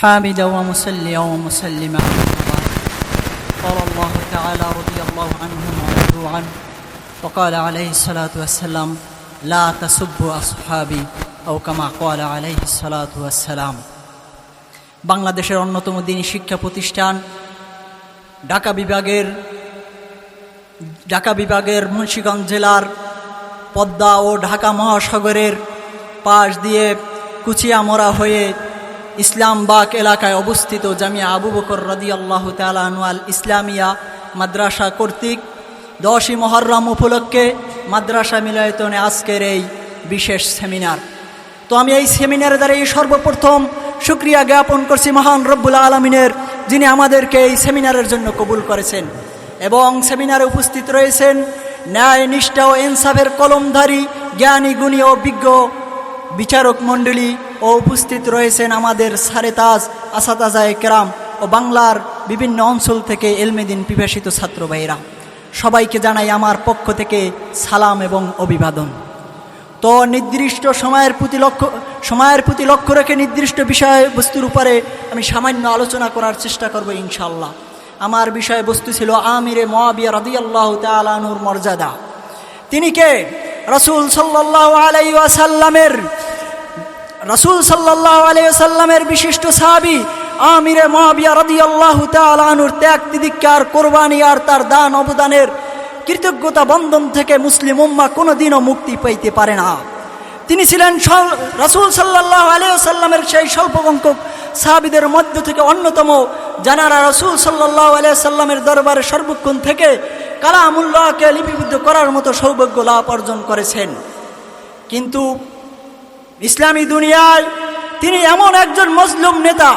حامدا ومسليا ومسلما على الله. قال الله تعالى رضي الله عنهم ورضوا عنه وقال عليه الصلاة والسلام لا تسبوا أصحابي أو كما قال عليه الصلاة والسلام বাংলাদেশের অন্যতম দিনী শিক্ষা প্রতিষ্ঠান ঢাকা বিভাগের ঢাকা বিভাগের মুন্সিগঞ্জ জেলার পদ্মা ও ঢাকা মহাসাগরের পাশ দিয়ে কুচিয়ামরা হয়ে ইসলামবাগ এলাকায় অবস্থিত জামিয়া আবু বকর রদি আল্লাহ তালানুয়াল ইসলামিয়া মাদ্রাসা কর্তৃক দশই মহরম উপলক্ষে মাদ্রাসা মিলায়তনে আজকের এই বিশেষ সেমিনার। তো আমি এই সেমিনারের দ্বারা এই সর্বপ্রথম সুক্রিয়া জ্ঞাপন করছি মহান রব্বুল আলমিনের, যিনি আমাদেরকে এই সেমিনারের জন্য কবুল করেছেন এবং সেমিনারে উপস্থিত রয়েছেন ন্যায় নিষ্ঠা ও ইনসাফের কলমধারী, জ্ঞানী, গুণী ও বিজ্ঞ বিচারক মণ্ডলী ও উপস্থিত রয়েছেন আমাদের সারেতাজ আসাতাজায় কেরাম ও বাংলার বিভিন্ন অঞ্চল থেকে এলমেদিন পিপাসিত ছাত্র ভাইয়েরা। সবাইকে জানাই আমার পক্ষ থেকে সালাম এবং অভিবাদন। তো নির্দিষ্ট সময়ের প্রতি লক্ষ্য, সময়ের প্রতি লক্ষ্য রেখে নির্দিষ্ট বিষয়বস্তুর উপরে আমি সামান্য আলোচনা করার চেষ্টা করব ইনশাল্লাহ আমার বিষয়বস্তু ছিল আমিরে মোয়াবিয়া রদিয়াল্লাহ তালানুর মর্যাদা। তিনি কে? রসুল সাল্লাহ আলাই ওয়াসাল্লামের রসুল সাল্লাহ আলাইসাল্লামের বিশিষ্ট সাহাবি আমিরে মহাবিয়া রদি আল্লাহ তালানুর ত্যাগ তিদিকার কোরবানি আর তার দান অবদানের কৃতজ্ঞতা বন্ধন থেকে মুসলিম উম্মা কোনোদিনও মুক্তি পাইতে পারে না। তিনি ছিলেন রসুল সাল্লাহ আলিয়াল্লামের সেই স্বল্পসংখ্যক সাহাবিদের মধ্য থেকে অন্যতম, জানারা রসুল সাল্লাহ আলিয়াল্লামের দরবারে সর্বক্ষণ থেকে কালামুল্লাহকে লিপিবদ্ধ করার মতো সৌভাগ্য লাভ অর্জন করেছেন। কিন্তু ইসলামী দুনিয়ায় তিনি এমন একজন মজলুম নেতা।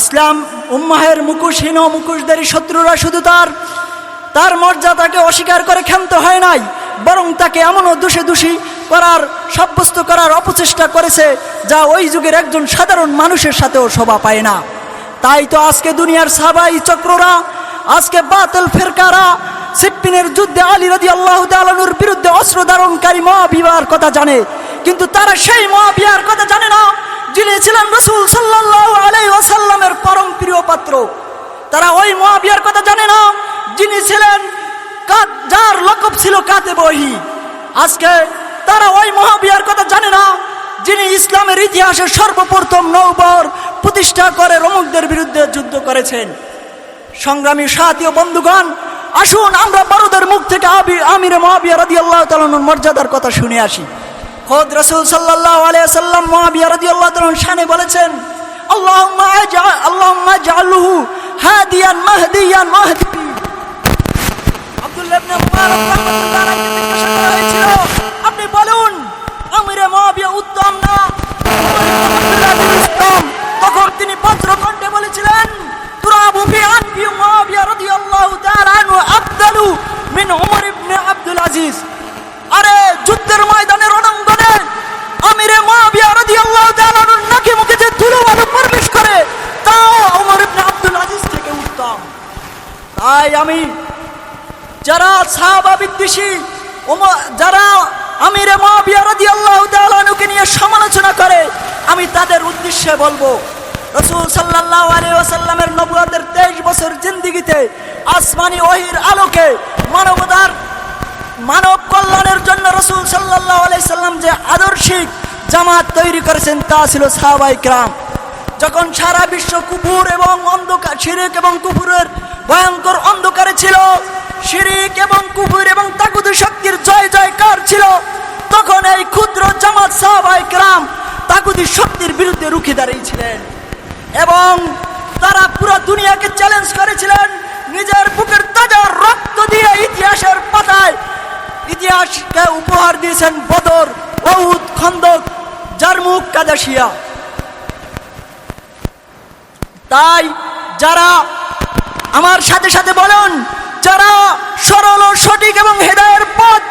ইসলাম উম্মাহের মুখোশহীন মুখোশধারী শত্রুরা শুধু তার তার মর্যাদাকে অস্বীকার করে ক্ষান্ত হয় নাই, বরং তাকে এমনও দোষে দোষী করার, সাব্যস্ত করার অপচেষ্টা করেছে যা ওই যুগের একজন সাধারণ মানুষের সাথেও শোভা পায় না। তাই তো আজকে দুনিয়ার সাবাই চক্ররা, আজকে বাতিল ফেরকারা সিপ্পিনের যুদ্ধে আলী রদি আল্লাহ তালুর বিরুদ্ধে অস্ত্র ধারণকারী মহাবিবার কথা জানে। কিন্তু তারা সেই মহাবিয়ার কথা জানে না। যিনি ছিলেন রসুল সাল্লাহ আলাই ওয়াসাল্লামের পরম প্রিয় পাত্র। তারা ওই মহাবিয়ার কথা জানে না। যিনি ছিলেন যার লকব ছিল কাতে বহি। আজকে তারা ওই মহাবিয়ার কথা জানে না। যিনি ইসলামের ইতিহাসে সর্বপ্রথম নৌবর প্রতিষ্ঠা করে রমুকদের বিরুদ্ধে যুদ্ধ করেছেন। সংগ্রামী সাথী বন্ধুগণ আসুন, আমরা বড়দের মুখ থেকে আমির মহাবিয়া রাদি আল্লাহ তালন মর্যাদার কথা শুনে আসি। খোদ রসুল সাল্লাহ আলিয়াল্লাম মহাবিয়া রাদি আল্লাহ তালন শানে বলেছেন, আল্লাহুম্মা আল্লাহুম্মা জাআলহু হাদিয়ান মাহদিয়ান মাহদি আব্দুল্লাহ তাই আমি যারা সাহাবা বিদ্বেষী যারা আমিরে মুআবিয়া রাদিয়াল্লাহু তাআলা আনহুকে নিয়ে সমালোচনা করে, আমি তাদের উদ্দেশ্যে বলব, রসুল সাল্লাহ আলী ওয়াসাল্লামের নবুয়াদের তেইশ বছর জিন্দিগিতে আসমানি ওহির আলোকে মানবতার, মানব কল্যাণের জন্য রসুল সাল্লাহ আলাই সাল্লাম যে আদর্শিক জামাত তৈরি করেছেন, তা ছিল সাহাবাই ক্রাম যখন সারা বিশ্ব কুকুর এবং অন্ধকার, শিরিক এবং কুকুরের ভয়ঙ্কর অন্ধকারে ছিল। শিরিক এবং কুকুর এবং তাকুদ শক্তির জয় জয়কার ছিল। তখন এই ক্ষুদ্র জামাত সাহাবাই ক্রাম তাকুদি শক্তির বিরুদ্ধে রুখে দাঁড়িয়েছিলেন এবং তারা পুরো দুনিয়াকে চ্যালেঞ্জ করেছিলেন। নিজের বুকের তাজা রক্ত দিয়ে ইতিহাসের পাতায় ইতিহাসকে উপহার দিয়েছেন বদর বহুত খন্দক জারমুখ কাদাসিয়া তাই যারা আমার সাথে সাথে বলুন, যারা সরল ও সঠিক এবং হেদায়ের পথ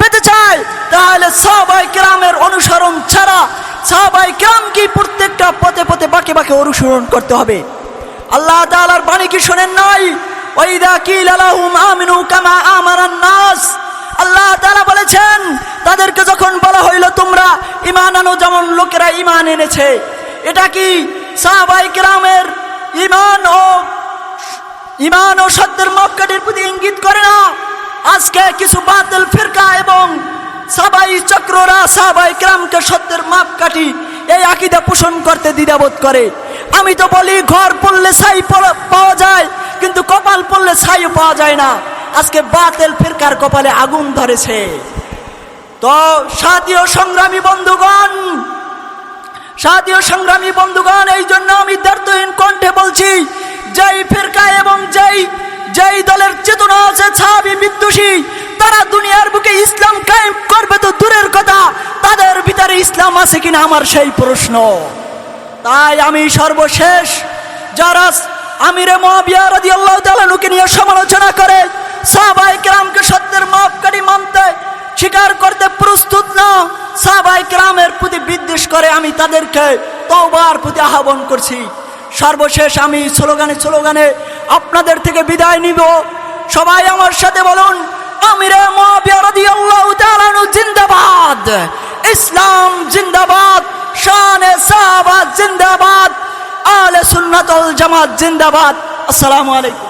পেতে চায়, তাহলে সবাই গ্রামের অনুসরণ ছাড়া সাহাবাই কি প্রত্যেকটা পথে পথে বাকে বাকে অনুসরণ করতে হবে? আল্লাহ তাআলার বাণী কি শোনেন নাই? আমিনু নাস। আল্লাহ বলেছেন, তাদেরকে যখন বলা তোমরা আনো, যেমন লোকেরা ঈমান এনেছে। এটা কি সাহাবাই গ্রামের ইমান ও ইমান ও সত্যের মক্কাটির প্রতি ইঙ্গিত করে না। আজকে কিছু বাতিল ফিরকা এবং সাবাই চক্ররা, সাবাই ক্রামকে সত্যের মাপ কাটি এই আকিদা পোষণ করতে দ্বিধাবোধ করে। আমি তো বলি, ঘর পড়লে ছাই পাওয়া যায়, কিন্তু কপাল পড়লে ছাইও পাওয়া যায় না। আজকে বাতিল ফিরকার কপালে আগুন ধরেছে। তো সাথীয় সংগ্রামী বন্ধুগণ সাথীয় সংগ্রামী বন্ধুগণ, এই জন্য আমি দ্বার্থহীন কণ্ঠে বলছি যেই ফেরকা এবং যেই যেই দলের চেতনা আছে ছাবি বিদ্বেষী, তারা দুনিয়ার বুকে ইসলাম কায়েম করবে তো দূরের কথা, তাদের ভিতরে ইসলাম আছে কিনা আমার সেই প্রশ্ন। তাই আমি সর্বশেষ যারা আমিরে মহাবিয়া রাজি আল্লাহ তালানুকে নিয়ে সমালোচনা করে সাহাবাই কেরামকে সত্যের মাপকারী মানতে স্বীকার করতে প্রস্তুত না সাহাবাই কেরামের প্রতি বিদ্বেষ করে আমি তাদেরকে তওবার প্রতি আহ্বান করছি। সর্বশেষ আমি স্লোগানে স্লোগানে আপনাদের থেকে বিদায় নিব। সবাই আমার সাথে বলুন, আমিরে জিন্দাবাদ। ইসলাম জিন্দাবাদ, শানে জিন্দাবাদ আলে সুন্নাতল জামাত জিন্দাবাদ। আসসালামু আলাইকুম।